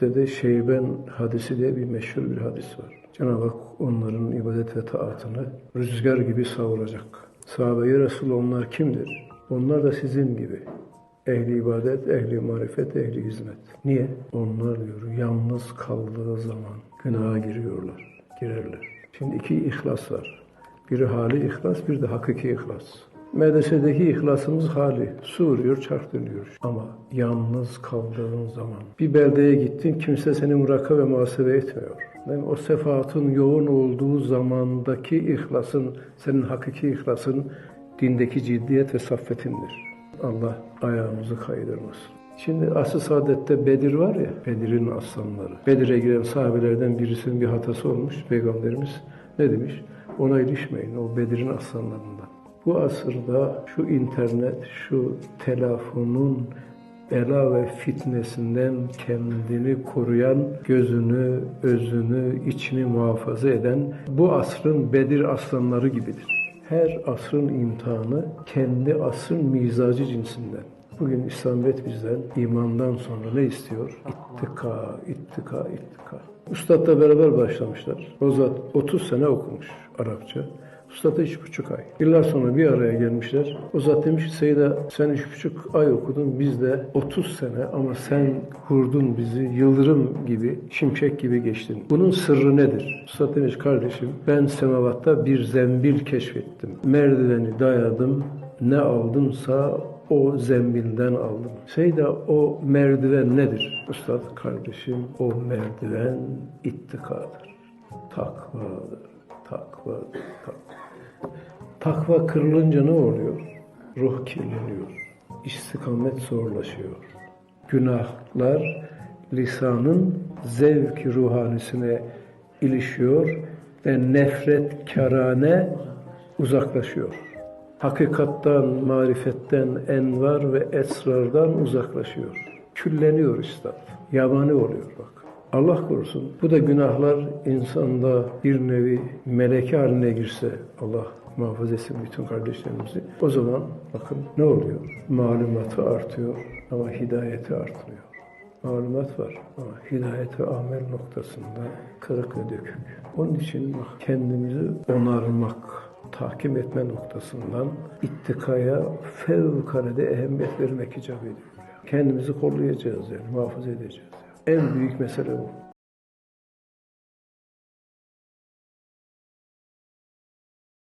Dede Şeyben hadisi diye bir meşhur bir hadis var. Cenab-ı Hak onların ibadet ve taatını rüzgar gibi savuracak. Sahabe-i Resul onlar kimdir? Onlar da sizin gibi. Ehli ibadet, ehli marifet, ehli hizmet. Niye? Onlar diyor yalnız kaldığı zaman günaha giriyorlar, girerler. Şimdi iki ihlas var. Biri hali ihlas, bir de hakiki ihlas. Medresedeki ihlasımız hali. Su vuruyor. Ama yalnız kaldığın zaman bir beldeye gittin kimse seni muraka ve muhasebe etmiyor. Değil? O sefaatın yoğun olduğu zamandaki ihlasın, senin hakiki ihlasın dindeki ciddiyet ve saffetindir. Allah ayağımızı kaydırmasın. Şimdi asıl saadette Bedir var ya, Bedir'in aslanları. Bedir'e giren sahabelerden birisinin bir hatası olmuş. Peygamberimiz ne demiş? Ona ilişmeyin, o Bedir'in aslanlarından. Bu asırda şu internet, şu telefonun bela ve fitnesinden kendini koruyan, gözünü, özünü, içini muhafaza eden bu asrın Bedir aslanları gibidir. Her asrın imtihanı kendi asrın mizacı cinsinden. Bugün İslamiyet bizden imandan sonra ne istiyor? İttika, ittika, ittika. Üstadla beraber başlamışlar. O zat 30 sene okumuş Arapça. Üstad üç buçuk ay. Yıllar sonra bir araya gelmişler. O zat demiş ki Seyda sen üç buçuk ay okudun biz de 30 sene ama sen kurdun bizi yıldırım gibi, şimşek gibi geçtin. Bunun sırrı nedir? Üstad demiş kardeşim ben semavatta bir zembil keşfettim. Merdiveni dayadım ne aldımsa o zembilden aldım. Seyda o merdiven nedir? Üstad kardeşim o merdiven ittikadır. Takvadır. Takvadır. Takva. Takva kırılınca ne oluyor? Ruh kirleniyor. İstikamet zorlaşıyor. Günahlar lisanın zevki ruhanisine ilişiyor ve nefret karane uzaklaşıyor. Hakikattan, marifetten, envar ve esrardan uzaklaşıyor. Külleniyor üstad. Yabani oluyor bak. Allah korusun. Bu da günahlar insanda bir nevi meleke haline girse Allah muhafaza etsin bütün kardeşlerimizi. O zaman bakın ne oluyor? Malumatı artıyor ama hidayeti artmıyor. Malumat var ama hidayet ve amel noktasında kırık ve dökük. Onun için bak kendimizi onarmak, tahkim etme noktasından ittikaya fevkalade ehemmiyet vermek icap ediyor. Kendimizi kollayacağız yani, muhafaza edeceğiz. En büyük mesele bu.